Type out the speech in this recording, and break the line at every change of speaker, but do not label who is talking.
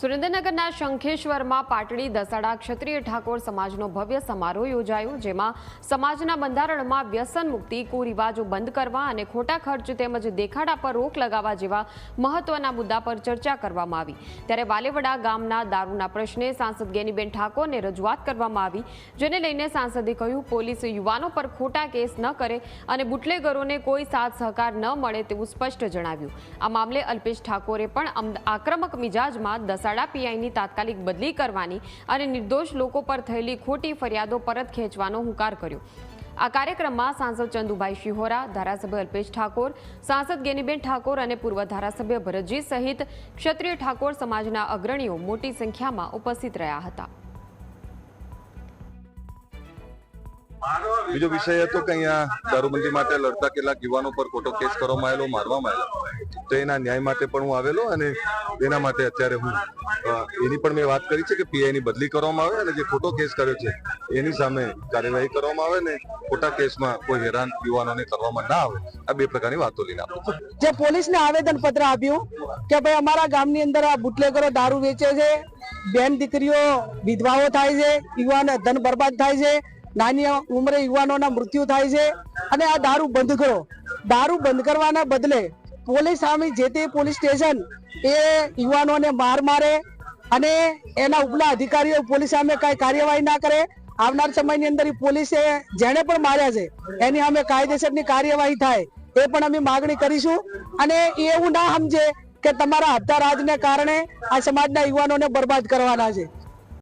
સુરેન્દ્રનગરના શંખેશ્વરમાં પાટડી, દસાડા, ક્ષત્રિય ઠાકોર સમાજનો ભવ્ય સમારોહ યોજાયો, જેમાં સમાજના બંધારણમાં વ્યસન મુક્તિ, કુરિવાજો બંધ કરવા અને ખોટા ખર્ચ તેમજ દેખાડા પર રોક લગાવવા જેવા મહત્વના મુદ્દા પર ચર્ચા કરવામાં આવી. ત્યારે વાલેવડા ગામના દારૂના પ્રશ્ને સાંસદ ગેનીબેન ઠાકોરને રજૂઆત કરવામાં આવી, જેને લઈને સાંસદે કહ્યું, પોલીસ યુવાનો પર ખોટા કેસ ન કરે અને બુટલેગરોને કોઈ સાથ સહકાર ન મળે તેવું સ્પષ્ટ જણાવ્યું. આ મામલે અલ્પેશ ઠાકોરે પણ આક્રમક મિજાજમાં દસાડા પીઆઈની તાત્કાલિક બદલી કરવાની અને નિર્દોષ લોકો પર થયેલી ખોટી ફરિયાદો પરત ખેંચવાનો હુંકાર કર્યો. આ કાર્યક્રમમાં સાંસદ ચંદુભાઈ શિહોરા, ધારાસભ્ય અલ્પેશ ઠાકોર, સાંસદ ગેનીબેન ઠાકોર અને પૂર્વ ધારાસભ્ય ભરતજી સહિત ક્ષત્રિય ઠાકોર સમાજના અગ્રણીઓ મોટી સંખ્યામાં ઉપસ્થિત રહ્યા હતા.
બીજો વિષય હતો કે અહીંયા દારૂબંધી માટે લડતા કેટલાક યુવાનો પર ખોટો કેસ કરવામાં આવેલો મારવામાં આવેલો. તો એના ન્યાય માટે પણ હું આવેલો અને એના માટે અત્યારે હું એની પણ મેં વાત કરી છે કે પીઆઈ ની બદલી કરવામાં આવે અને જે ખોટો કેસ કર્યો છે એની સામે કાર્યવાહી કરવામાં આવે ને ખોટા કેસમાં કોઈ હેરાન યુવાનોને કરવામાં ના આવે. આ બે પ્રકારની વાતો લઈને આપું
જે પોલીસને આવેદન પત્ર આપ્યું કે ભાઈ અમારા ગામની અંદર આ બુટલેગરો દારૂ વેચે છે બેન દીકરીઓ વિધવાઓ થાય છે યુવાન ધન બરબાદ થાય છે નાની ઉંમરે યુવાનોના મૃત્યુ થાય છે અને આ દારૂ બંધ કરો. દારૂ બંધ કરવાના બદલે પોલીસ સામે જે તે પોલીસ સ્ટેશન એ યુવાનોને માર મારે અને એના ઉપલા અધિકારીઓ પોલીસ સામે કઈ કાર્યવાહી ના કરે. આવનાર સમયની અંદર પોલીસે જેણે પણ માર્યા છે એની સામે કાયદેસરની કાર્યવાહી થાય એ પણ અમે માગણી કરીશું અને એવું ના સમજે કે તમારા હત્યા રાજને કારણે આ સમાજના યુવાનોને બરબાદ કરવાના છે.